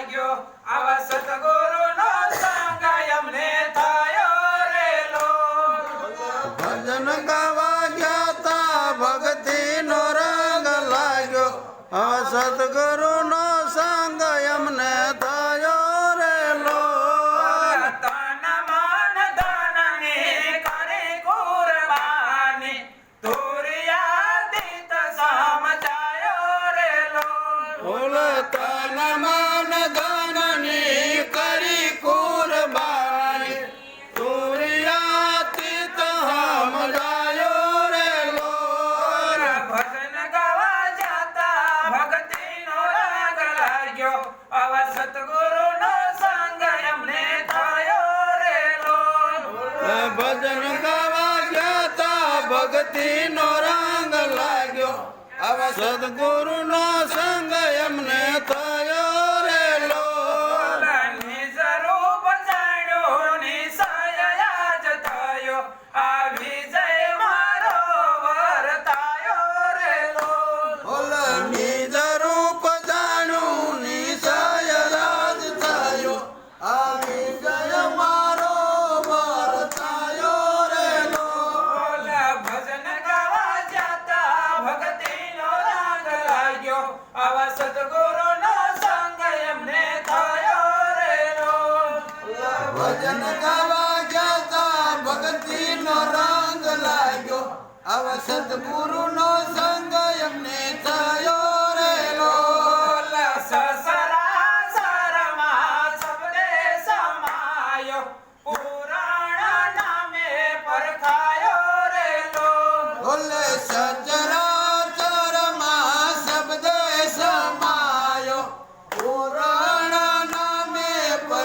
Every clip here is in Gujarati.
લાગ્યો. આવા સતગુરુ નો સંગ અમને થયો રે લો ભજન ગાવા ગયા તા ભક્તિ નો રંગ લાગ્યો. આવા સતગુરુ નો સંગ અમને થયો રે લો તન મન ધન ને કરે કુરબાની. તોરિયા દીત સમજાયો રે લો બોલ તન મન ભક્તિ નો રંગ લાગ્યો હવે સદગુરુ નો સંગ એમને થાય આવા સદગુરુ નો સંગ એમને થયો રે રો ભજન ગાવા ગયા ભક્તિ નો રંગ લાગ્યો. આવા સદગુરુ નો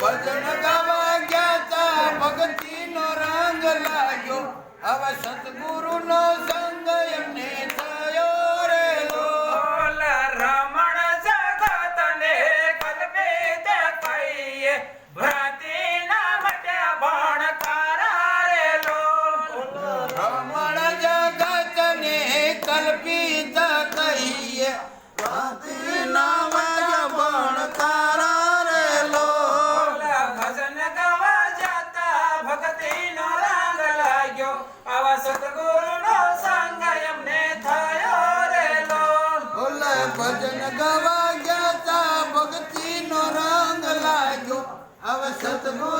ભજન ગાવા ગયા તા ભક્તિ નો રંગ લાગ્યો હવે સતગુરુ નો સંગ Santa Monica.